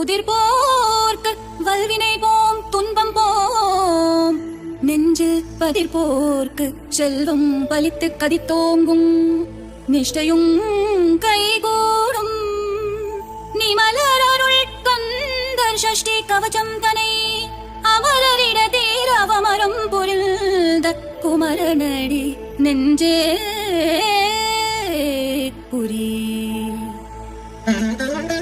துதிர் போர்க்கு வல்வினை போம் துன்பம் போம். நெஞ்சில் பதிர் போர்க்கு செல்வம் பலித்து கதித்தோங்கும். நிஷ்டையும் கைகூடும். நீ மலரருள் கந்தர் சஷ்டி கவச்சம் தனை அமரரிட தீரவமரம் பொருள் குமரனடி நெஞ்சே புரி.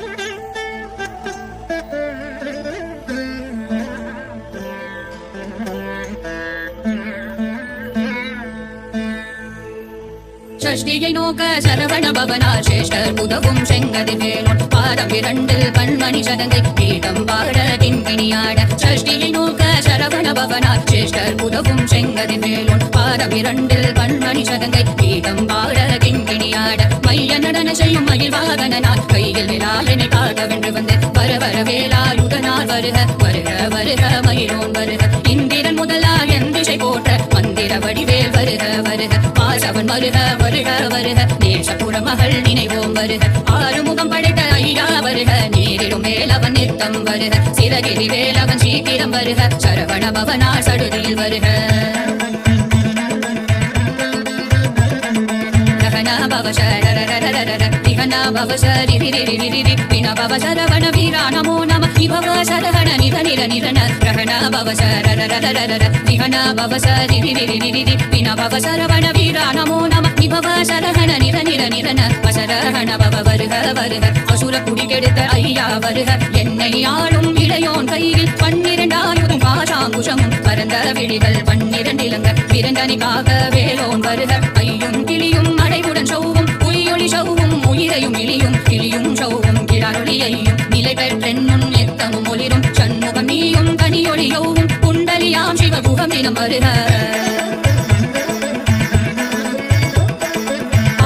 சஷ்டியை நோக்க சரவண பவனார் சேஷ்டர் உதவும் செங்கதி வேலோன் பாதம் இரண்டில் கண்மணி சதங்கை பீடம் பாட கிண்கிணியாட சஷ்டியை நோக்க சரவண பவனார் சேஷ்டர் உதவும் செங்கதி வேலோன் பாதம் இரண்டில் கண்மணி சதங்கை பீடம் பாட கிண்கிணியாட மைய நடன செய்யும் மயில் வாகனார் கையில் விழாலனை காக்க வென்று வந்து. வர வர வேலாயுதனார் வருக வருக வருக மயிலோன் வருக. இந்திரன் முதலா என் திசை போட்ட மந்திர வடிவேல் வருக வருக. வருக வருக வருக. நேசபுர மகள் நினைவோம் வருக. ஆறுமுகம் படைத்த ஐயா வருக. நேரிடும் வேலவன் நித்தம் வருக. சிறகிரி வேலவன் சீக்கிரம் வருக. சரவண பவனா சடுதியில் வருக. பவசர பவ சரரரரரர, திகனா பவ சரிரிரிரிரிரி, வினா வீரா நமோ நம भव सदहण निध निर निधन ग्रहण भव सर निहन भव सरि विन भव सरवण नमो नम निभव सरहण निर निर நிறன வசரகண பவ வருக வருக அசுர குடிகெடுத்த ஐயா வருக என்னை ஆளும் இளையோன் கையில் பன்னிரண்டாயுதம் பாசாங்குஷமும் பரந்த விழிகள் பன்னிரண்டிலங்க விரண்டனிக்காக வேலோன் வருக ஐயும் கிளியும் அடைவுடன் சௌவும் உயிரொளி சௌவும் உயிரையும் இழியும் கிளியும் சௌவும் கிளாரொளியையும் நிலை பெற்றென்னும் குண்டலியாம் சிவகுகம் தினம் வருக.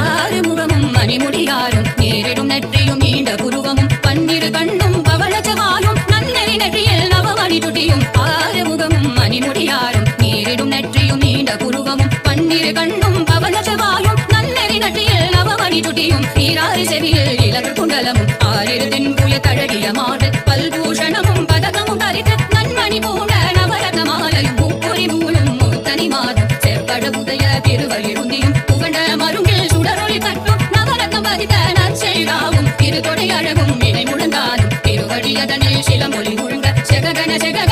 ஆறுமுகமும் மணிமுடியாரும் நேரிடும் நெற்றியும் நீண்ட புருவமும் பன்னிரு கண்ணும் பவளச்சவாயும் நன்னெறி நெற்றியில் நவமணி துட்டியும் ஆறுமுகமும் மணிமுடியாரும் நேரிடும் நெற்றியும் நீண்ட புருவமும் பன்னிரு கண்ணும் பவளச்சவாயும் நன்னெறி நெற்றியில் நவமணி துட்டியும் ஈராறு செவியில் இலகு குண்டலமும் ஆறிரு தென்புய தழகிய மாடல் பல்பூஷணமும் திருவள்ளி உந்தியும் புகண்ட மருங்கில் சுடரொளி கட்டும் நவரத்தம் பதித்த நற்செய்தாவும் திருத்தொடை அழகும் நினை முழந்தாலும் திருவடி அதனில் சிலமொழி முழுங்க செககன செகக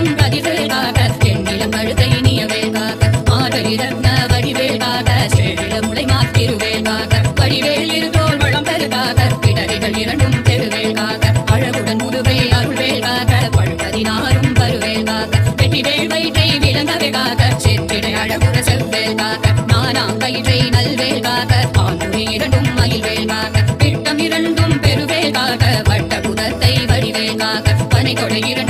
ஆடும் கழுத்தை இனியவேல் காக்க மாதரி ரத்ன வடிவேல் காக்க சேவில முளை மாத்திருவேல் காக்க வடிவேல் இருந்தோல் வளம் பெரு காக்க பிடரிகள் இரண்டும் தெருவேல் காக்க அழகுடன் முதுவை அருள்வேல் காக்க பழுபதினாரும் வருவேல் காக்க வெட்டிவேல் வயிற்றை விளங்கவே காக்க செற்றிடை அழகுட செவ்வேல் காக்க நானா கயிற்றை நல்வேல் காக்க பாந்துரி இரண்டும் மயில்வேல் காக்க பிட்டம் இரண்டும் பெருவேல் காக்க வட்ட புதத்தை வடிவேல் காக்க பனை கொடை இரண்டும்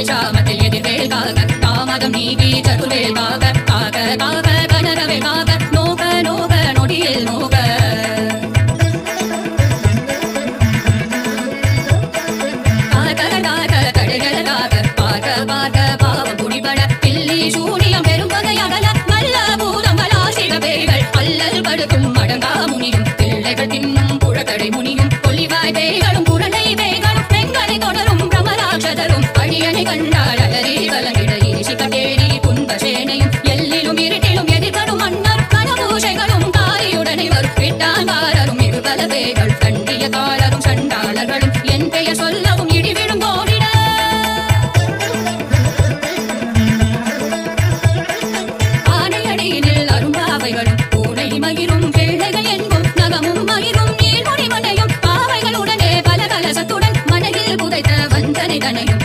திஷாமத்தில் எதிர்வேல் காக காமகம் நீ வீ சதுர்வேல் காக காக காக கனகவேல் காக. கண்டனை கண்டார் அலரே வலமிட ஈஷிக தேடி துன்ப சேனையும் எல்லிலும் இருட்டிலும் எதிர்கரும் மன்னர் கனபூஷைகளும் காரியுடனை வரும் விட்டாங்காரரும் இரு பல பேர்கள் கண்டியக்காரரும் சண்டாளர்களும் என் பெயர் சொல்லவும் இடிவிடும் போரிட. ஆனையடியினில் அரும்பாவைகளும் பூனை மகிரும் பிள்ளைகள் என்பும் நகமும் மகிரும் நீர்மொழி மண்டையும் பாவைகளுடனே பல கலசத்துடன் மனதில் புதைத்த வந்தனை தனையும்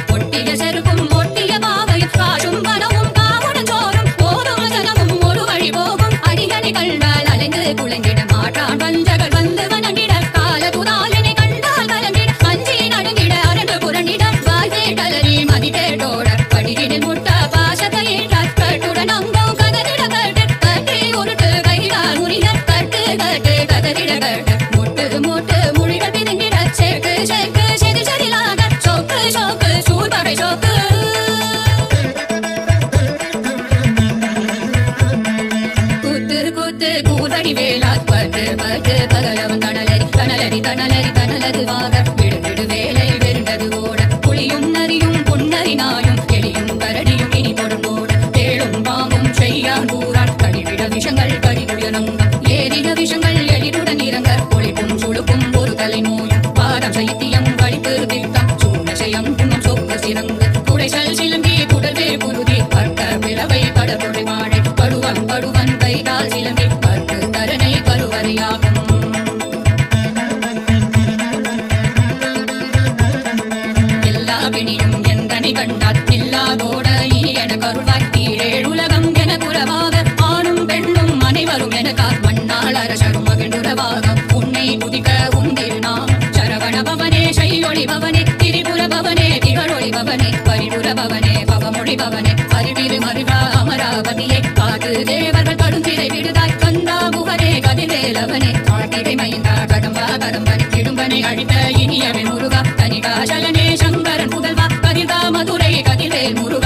அருளுறபவனே பவமொழிபவனே அறிவிரு மருகா அமராவதியை. காத்து தேவர்கள் கடுஞ்சிலை விடுதாய் கந்தா முகனே கதிவேலவனே காட்டிரை மைந்தா கடம்பா கடம்பனி கிடும்பனை அழித்த இனியவன் முருகா. தனிகாசலனே சங்கரன் புதல்வா கதிதா மதுரை கதிவேல் முருகா.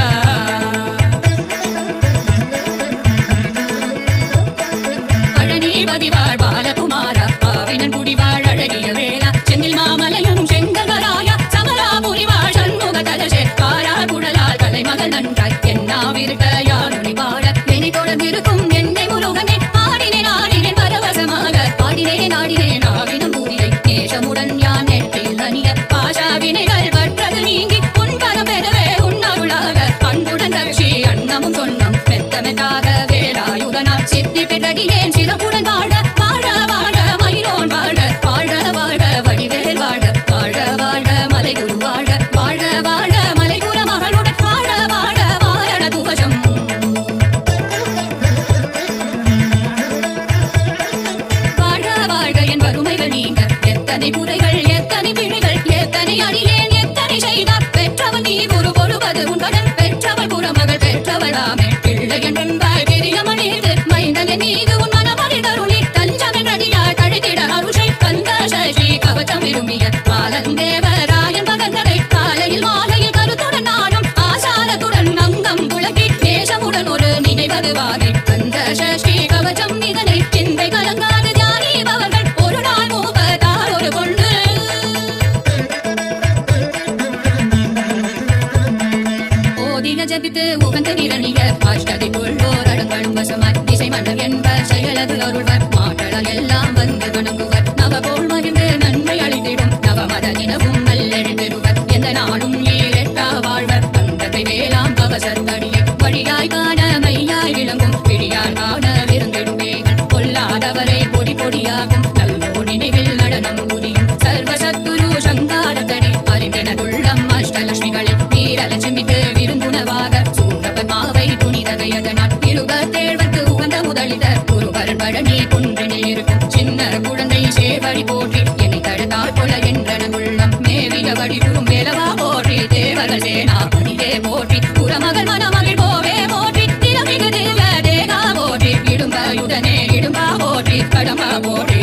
பெற்றவளாமே பிள்ளையன் என்பார் படையதனால் இருப தேர்வர்க்கு உகந்த முதலிடர். ஒருவர் பழனி குன்றினில் இருக்கும். சின்ன குழந்தை சேவடி போற்றி என்னை தடுத்தால் கொல என்றன உள்ளம். மேவிய வடிவும் மேலவா போற்றி தேவர்கள் சேனா பதியே போற்றி. புறமகள் மனமகிழ் போவே போற்றி திறமிகு தேவ தேகா போற்றி. இடும்பாயுடனே இடும்பா போற்றி கடமா போற்றி.